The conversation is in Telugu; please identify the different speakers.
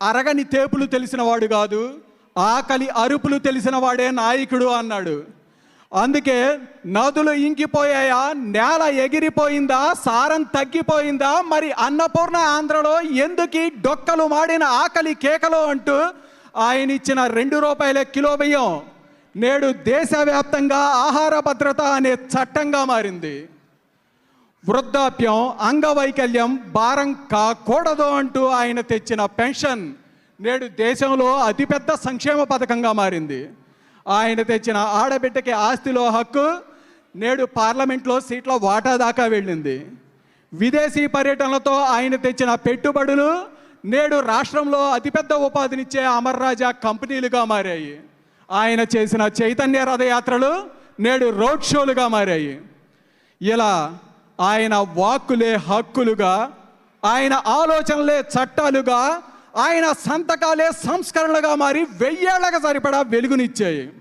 Speaker 1: అరగని తేపులు తెలిసిన వాడు కాదు ఆకలి అరుపులు తెలిసిన వాడే నాయకుడు అన్నాడు. అందుకే నదులు ఇంకిపోయాయా నేల ఎగిరిపోయిందా సారం తగ్గిపోయిందా మరి అన్నపూర్ణ ఆంధ్రలో ఎందుకు డొక్కలు మాడిన ఆకలి కేకలు అంటూ ఆయన ఇచ్చిన రెండు రూపాయల కిలో బియ్యం నేడు దేశవ్యాప్తంగా ఆహార భద్రత అనే చట్టంగా మారింది. వృద్ధాప్యం అంగవైకల్యం భారం కాకూడదు అంటూ ఆయన తెచ్చిన పెన్షన్ నేడు దేశంలో అతిపెద్ద సంక్షేమ పథకంగా మారింది. ఆయన తెచ్చిన ఆడబిడ్డకి ఆస్తిలో హక్కు నేడు పార్లమెంట్లో సీట్ల వాటా దాకా వెళ్ళింది. విదేశీ పర్యటనలతో ఆయన తెచ్చిన పెట్టుబడులు నేడు రాష్ట్రంలో అతిపెద్ద ఉపాధినిచ్చే అమర్రాజా కంపెనీలుగా మారాయి. ఆయన చేసిన చైతన్య రథయాత్రలు నేడు రోడ్ షోలుగా మారాయి. ఇలా ఆయన వాక్కులే హక్కులుగా ఆయన ఆలోచనలే చట్టాలుగా ఆయన సంతకాలే సంస్కరణలుగా మారి వెయ్యేళ్ళకు సరిపడా వెలుగునిచ్చాయి.